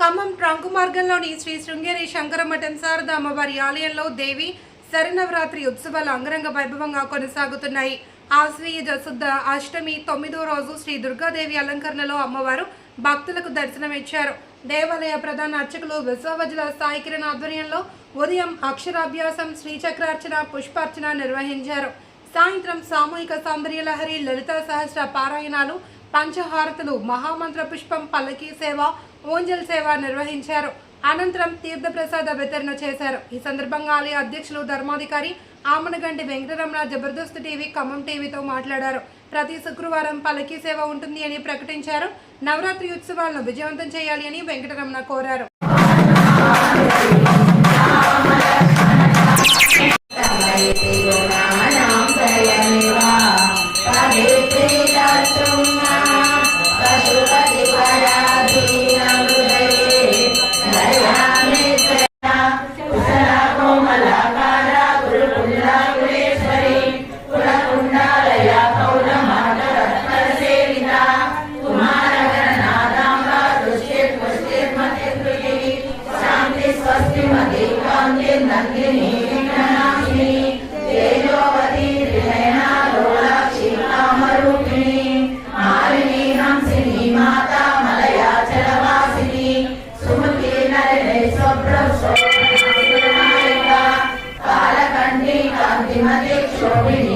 Khammam trunk మార్గంలోని శ్రీ శృంగేరి శంకరమఠం శారద అమ్మవారి ఆలయంలో దేవి శరణవరాత్రి ఉత్సవాలు అంగరంగ వైభవంగా కొనసాగుతున్నాయి. ఆశ్వీయుజ శుద్ధ అష్టమి తొమ్మిదో రోజు శ్రీ దుర్గాదేవి అలంకరణలో అమ్మవారు భక్తులకు దర్శనమిచ్చారు. దేవాలయ ప్రధాన అర్చకులు విశ్వవజుల సాయి కిరణ్ ఆధ్వర్యంలో ఉదయం అక్షరాభ్యాసం శ్రీచక్రార్చన పుష్పార్చన నిర్వహించారు. సాయంత్రం సామూహిక సౌందర్య లహరి లలిత సహస్ర పారాయణాలు పంచహారతులు మహామంత్ర పుష్పం పల్లకీ సేవ ఓంజల్ సేవ నిర్వహించారు. అనంతరం తీర్థప్రసాద వితరణ చేశారు. ఈ సందర్భంగా ఆలయ అధ్యక్షులు ధర్మాధికారి ఆమనగంటి వెంకటరమణ జబర్దస్త్ టీవీ ఖమ్మం టీవీతో మాట్లాడారు. ప్రతి శుక్రవారం పలకీ సేవ ఉంటుంది అని ప్రకటించారు. నవరాత్రి ఉత్సవాలను విజయవంతం చేయాలి అని వెంకటరమణ కోరారు. strawberry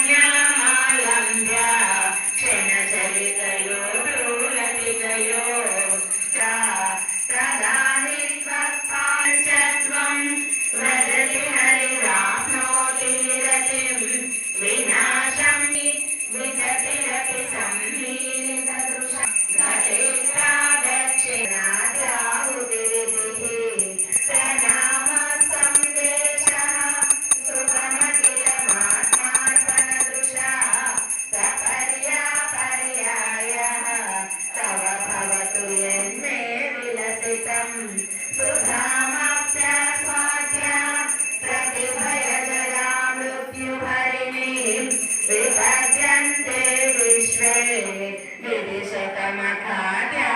My Ramakada.